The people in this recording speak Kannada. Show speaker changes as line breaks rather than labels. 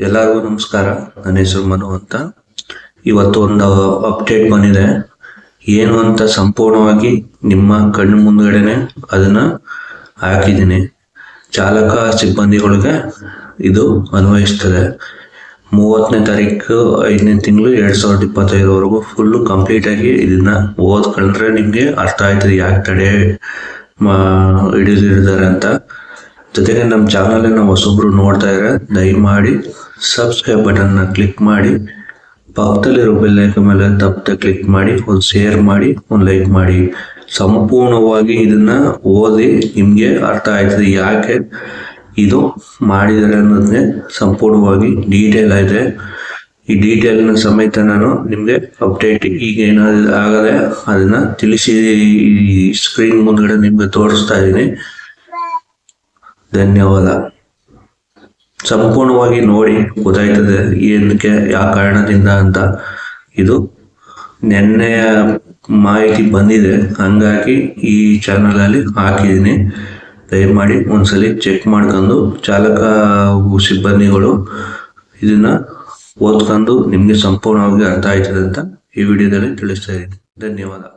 ಎಲ್ಲರಿಗೂ ನಮಸ್ಕಾರ. ನನ್ನ ಹೆಸರು ಮನು ಅಂತ. ಇವತ್ತು ಒಂದು ಅಪ್ಡೇಟ್ ಬಂದಿದೆ. ಏನು ಅಂತ ಸಂಪೂರ್ಣವಾಗಿ ನಿಮ್ಮ ಕಣ್ಣು ಮುಂದ್ಗಡೆನೆ ಅದನ್ನ ಹಾಕಿದ್ದೀನಿ. ಚಾಲಕ ಸಿಬ್ಬಂದಿಗಳಿಗೆ ಇದು ಅನ್ವಯಿಸ್ತದೆ. ಮೂವತ್ತನೇ ತಾರೀಕು ಐದನೇ ತಿಂಗಳು ಎರಡ್ ಸಾವಿರದ ಇಪ್ಪತ್ತೈದವರೆಗೂ ಫುಲ್ಲು ಕಂಪ್ಲೀಟ್ ಆಗಿ ಇದನ್ನ ಓದ್ಕೊಂಡ್ರೆ ನಿಮ್ಗೆ ಅರ್ಥ ಆಯ್ತದೆ. ಯಾಕೆ ತಡೆ ಹಿಡಿದಿದ್ದಾರೆ ಅಂತ. ಜೊತೆಗೆ ನಮ್ಮ ಚಾನಲ್ ನಾವು ಹೊಸೊಬ್ರು ನೋಡ್ತಾ ಇದ್ರೆ ದಯಮಾಡಿ ಸಬ್ಸ್ಕ್ರೈಬ್ ಬಟನ್ನ ಕ್ಲಿಕ್ ಮಾಡಿ, ಪಕ್ಕದಲ್ಲಿರೋ ಬೆಲ್ ಐಕನ್ ಮೇಲೆ ತಪ್ಪದೆ ಕ್ಲಿಕ್ ಮಾಡಿ, ಒಂದು ಶೇರ್ ಮಾಡಿ, ಒಂದು ಲೈಕ್ ಮಾಡಿ. ಸಂಪೂರ್ಣವಾಗಿ ಇದನ್ನ ಓದಿ ನಿಮಗೆ ಅರ್ಥ ಆಯ್ತದೆ. ಯಾಕೆ ಇದು ಮಾಡಿದರೆ ಅನ್ನೋದನ್ನೇ ಸಂಪೂರ್ಣವಾಗಿ ಡೀಟೇಲ್ ಆಗಿದೆ ಈ ಡೀಟೇಲ್ನ ಸಮೇತ ನಾನು ನಿಮಗೆ ಅಪ್ಡೇಟ್ ಈಗ ಏನಾದ್ರು ಆಗದೆ ಅದನ್ನ ತಿಳಿಸಿ ಸ್ಕ್ರೀನ್ ಮುಂದ್ಗಡೆ ನಿಮಗೆ ತೋರಿಸ್ತಾ ಇದ್ದೀನಿ. ಧನ್ಯವಾದ. ಸಂಪೂರ್ಣವಾಗಿ ನೋಡಿ ಗೊತ್ತಾಯ್ತದೆ ಏನಕ್ಕೆ ಯಾವ ಕಾರಣದಿಂದ ಅಂತ. ಇದು ನೆನ್ನೆಯ ಮಾಹಿತಿ ಬಂದಿದೆ. ಹಂಗಾಗಿ ಈ ಚಾನಲ್ ಅಲ್ಲಿ ಹಾಕಿದ್ದೀನಿ. ದಯಮಾಡಿ ಒಂದ್ಸಲಿ ಚೆಕ್ ಮಾಡ್ಕೊಂಡು ಚಾಲಕ ಸಿಬ್ಬಂದಿಗಳು ಇದನ್ನ ಓದ್ಕೊಂಡು ನಿಮಗೆ ಸಂಪೂರ್ಣವಾಗಿ ಅರ್ಥ ಆಯ್ತದೆ ಅಂತ ಈ ವಿಡಿಯೋದಲ್ಲಿ ತಿಳಿಸ್ತಾ ಇದ್ದೀನಿ. ಧನ್ಯವಾದ.